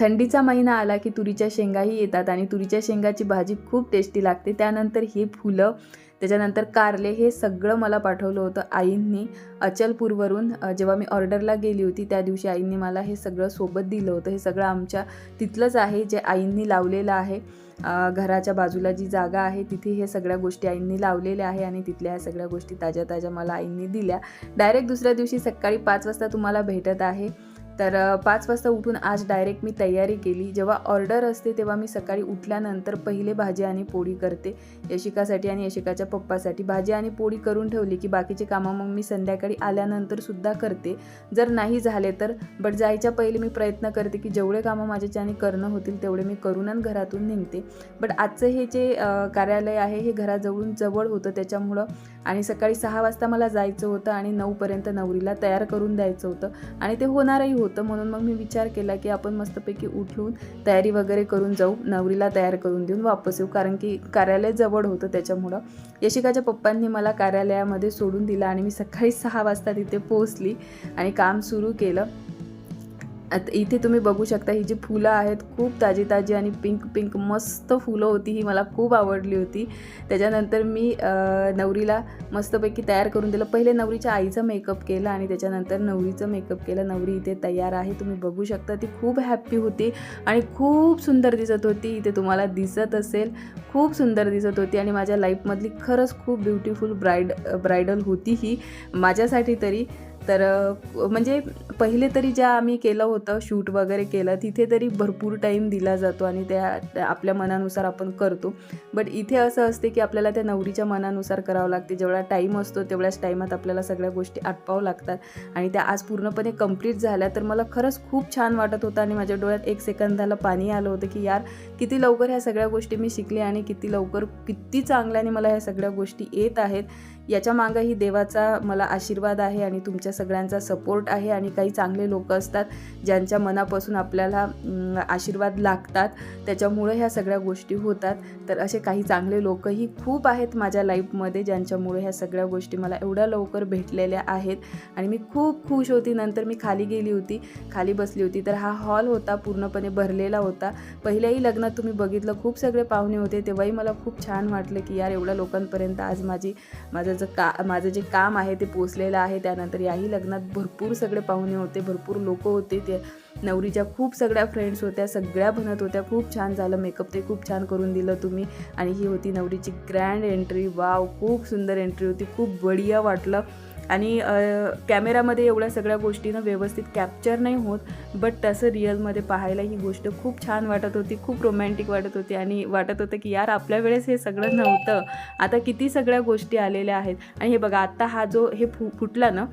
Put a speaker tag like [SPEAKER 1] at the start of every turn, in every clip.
[SPEAKER 1] थंडीचा महिना आला की तुरीच्या शेंगाही येतात आणि तुरीच्या शेंगाची भाजी खूप टेस्टी लागते. त्यानंतर ही फुलं त्याच्यानंतर कारले हे सगळं मला पाठवलं होतं आईंनी अचलपूरवरून. जेव्हा मी ऑर्डरला गेली होती त्या दिवशी आईंनी मला हे सगळं सोबत दिलं होतं. हे सगळं आमच्या तिथलंच आहे जे आईंनी लावलेलं आहे. घराच्या बाजूला जी जागा आहे तिथे हे सगळ्या गोष्टी आईंनी लावलेल्या आहे आणि तिथल्या ह्या सगळ्या गोष्टी ताज्या ताज्या मला आईंनी दिल्या. डायरेक्ट दुसऱ्या दिवशी सकाळी पाच वाजता तुम्हाला भेटत आहे. तर पाच वाजता उठून आज डायरेक्ट मी तयारी केली. जेव्हा ऑर्डर असते तेव्हा मी सकाळी उठल्यानंतर पहिले भाजी आणि पोळी करते. यशिकासाठी आणि यशिकाच्या पप्पासाठी भाजी आणि पोळी करून ठेवली की बाकीचे कामं मग मी संध्याकाळी आल्यानंतर सुद्धा करते. जर नाही झाले तर बट जायच्या पहिले मी प्रयत्न करते की जेवढे कामं माझ्याच्याने करणं होतील तेवढे मी करूनच घरातून निघते. बट आजचं हे जे कार्यालय आहे हे घराजवळून जवळ होतं. त्याच्यामुळं आणि सकाळी सहा वाजता मला जायचं होतं आणि नऊपर्यंत नवरीला तयार करून द्यायचं होतं. आणि ते होणारही होतं. म्हणून मग मी विचार केला की आपण मस्तपैकी उठून तयारी वगैरे करून जाऊ. नवरीला तयार करून देऊन वापस येऊ. कारण की कार्यालय जवळ होतं त्याच्यामुळं. यशिकाच्या पप्पांनी मला कार्यालयामध्ये सोडून दिलं आणि मी सकाळी सहा वाजता तिथे पोहोचली आणि काम सुरू केलं. आता इथे तुम्ही बघू शकता ही जी फुलं आहेत खूप ताजी ताजी आणि पिंक पिंक मस्त फुलं होती ही मला खूप आवडली होती. त्याच्यानंतर मी नवरीला मस्तपैकी तयार करून दिलं. पहिले नवरीच्या आईचा मेकअप केला आणि त्याच्यानंतर नवरीचं मेकअप केलं. नवरी इथे तयार आहे तुम्ही बघू शकता. ती खूप हॅप्पी होती आणि खूप सुंदर दिसत होती. इथे तुम्हाला दिसत असेल खूप सुंदर दिसत होती आणि माझ्या लाईफमधली खरंच खूप ब्युटिफुल ब्राईड ब्रायडल होती ही. माझ्यासाठी तरी तर म्हणजे पहिले तरी ज्या आम्ही केलं होतं शूट वगैरे केलं तिथे तरी भरपूर टाईम दिला जातो आणि त्या आपल्या मनानुसार आपण करतो. बट इथे असं असते की आपल्याला त्या नवरीच्या मनानुसार करावं लागते. जेवढा टाईम असतो तेवढ्याच टाईमात आपल्याला सगळ्या गोष्टी आटपावं लागतात. आणि त्या आज पूर्णपणे कंप्लीट झाल्या तर मला खरंच खूप छान वाटत होतं आणि माझ्या डोळ्यात एक सेकंदाला पाणी आलं होतं की यार किती लवकर ह्या सगळ्या गोष्टी मी शिकले आणि किती लवकर किती चांगल्याने मला ह्या सगळ्या गोष्टी येत आहेत. याच्या मागंही देवाचा मला आशीर्वाद आहे आणि तुमच्या सगळ्यांचा सपोर्ट आहे आणि काही चांगले लोक असतात ज्यांच्या मनापासून आपल्याला आशीर्वाद लागतात. त्याच्यामुळे ह्या सगळ्या गोष्टी होतात. तर असे काही चांगले लोकही खूप आहेत माझ्या लाईफमध्ये ज्यांच्यामुळे ह्या सगळ्या गोष्टी मला एवढ्या लवकर भेटलेल्या आहेत. आणि मी खूप खुश होती. नंतर मी खाली गेली होती. खाली बसली होती. तर हा हॉल होता पूर्णपणे भरलेला होता. पहिल्याही लग्नात तुम्ही बघितलं खूप सगळे पाहुणे होते. तेव्हाही मला खूप छान वाटलं की यार एवढ्या लोकांपर्यंत आज माझी माझं जे का माझं जे काम आहे ते पोचलेलं आहे. त्यानंतर याही लग्नात भरपूर सगळे पाहुणे होते भरपूर लोक होते. ते नवरीच्या खूप सगळ्या फ्रेंड्स होत्या सगळ्या बनत होत्या खूप छान झालं मेकअप ते खूप छान करून दिलं तुम्ही. आणि ही होती नवरीची ग्रँड एंट्री वाव खूप सुंदर एंट्री होती खूप बढिया वाटलं. आणि कॅमेरामध्ये एवढ्या सगळ्या गोष्टीनं व्यवस्थित कॅप्चर नाही होत बट तसं रिअलमध्ये पाहायला ही गोष्ट खूप छान वाटत होती खूप रोमॅन्टिक वाटत होती आणि वाटत होतं की यार आपल्या वेळेस हे सगळं नव्हतं. आता किती सगळ्या गोष्टी आलेल्या आहेत. आणि हे बघा आत्ता हा जो हे फु फुटला ना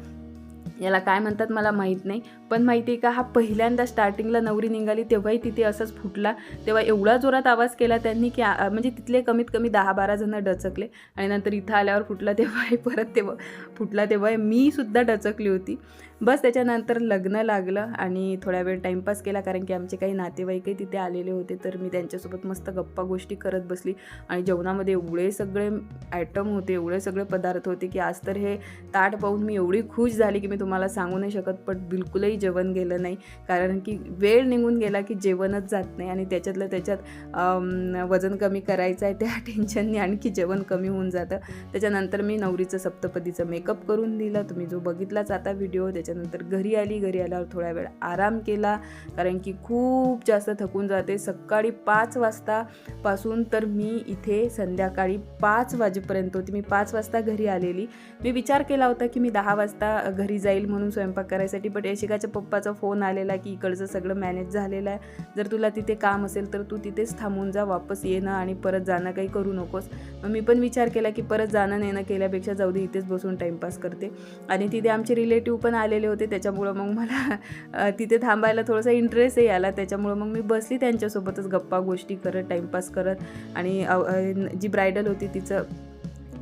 [SPEAKER 1] याला काय म्हणतात मला माहीत नाही. पण माहिती आहे का हा पहिल्यांदा स्टार्टिंगला नवरी निघाली तेव्हाही तिथे असंच फुटला. तेव्हा एवढा जोरात आवाज केला त्यांनी की म्हणजे तिथले कमीत कमी दहा बारा जण डचकले. आणि नंतर इथं आल्यावर फुटला तेव्हाही परत तेव्हा फुटला तेव्हा मी सुद्धा डचकली होती. बस त्याच्यानंतर लग्न लागलं आणि थोड्या वेळ टाईमपास केला कारण की आमचे काही नातेवाईकही तिथे आलेले होते तर मी त्यांच्यासोबत मस्त गप्पा गोष्टी करत बसली. आणि जेवणामध्ये एवढे सगळे आयटम होते एवढे सगळे पदार्थ होते की आज तर हे ताट पाहून मी एवढी खुश झाली की मी तुम्हाला सांगू नाही शकत पण बिलकुलही जेवण गेलं नाही. कारण की वेळ निघून गेला की जेवणच जात नाही. आणि त्याच्यातलं त्याच्यात वजन कमी करायचं आहे त्या टेन्शनने आणखी जेवण कमी होऊन जातं. त्याच्यानंतर मी नवरीचं सप्तपदीचं मेकअप करून दिलं. तुम्ही जो बघितलाच आता व्हिडिओ त्याच्या त्याच्यानंतर घरी आली घरी आल्यावर थोडा वेळ आराम केला. कारण की खूप जास्त थकून जाते. सकाळी पाच वाजतापासून तर मी इथे संध्याकाळी पाच वाजेपर्यंत होती. मी पाच वाजता घरी आलेली. मी विचार केला होता की मी दहा वाजता घरी जाईल म्हणून स्वयंपाक करायसाठी बट यशिकाच्या पप्पाचा फोन आलेला की इकडचं सगळं मॅनेज झालेलं आहे. जर तुला तिथे काम असेल तर तू तिथेच थांबून जा वापस येणं आणि परत जाणं काही करू नकोस. मग मी पण विचार केला की परत जाणं नेणं केल्यापेक्षा जाऊ दे इथेच बसून टाईमपास करते. आणि तिथे आमचे रिलेटिव्ह पण आलेले होते त्याच्यामुळं मग मला तिथे थांबायला थोडासा इंटरेस्टही आला. त्याच्यामुळं मग मी बसली त्यांच्यासोबतच गप्पा गोष्टी करत टाईमपास करत. आणि जी ब्रायडल होती तिचं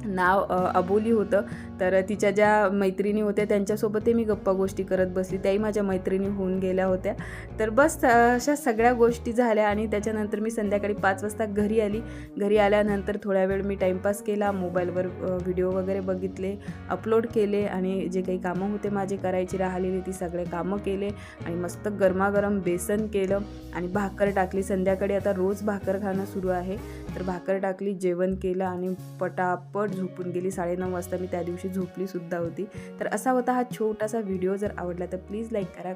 [SPEAKER 1] नाव अबोली होतं. तर तिच्या ज्या मैत्रिणी होत्या त्यांच्यासोबतही मी गप्पा गोष्टी करत बसली. त्याही माझ्या मैत्रिणी होऊन गेल्या होत्या. तर बस अशा सगळ्या गोष्टी झाल्या आणि त्याच्यानंतर मी संध्याकाळी पाच वाजता घरी आली. घरी आल्यानंतर थोड्या वेळ मी टाईमपास केला. मोबाईलवर व्हिडिओ वगैरे बघितले अपलोड केले आणि जे काही कामं होते माझे करायची राहिलेली ती सगळे कामं केले आणि मस्त गरमागरम बेसन केलं आणि भाकर टाकली. संध्याकाळी आता रोज भाकर खाणं सुरू आहे. तर भाकर टाकली जेवण केलं आणि पटापट झोपून गेली. साडेनऊ वाजता मी त्या दिवशी झोपली सुद्धा होती. तर असा होता हा छोटासा व्हिडिओ. जर आवडला तर प्लीज लाईक करा.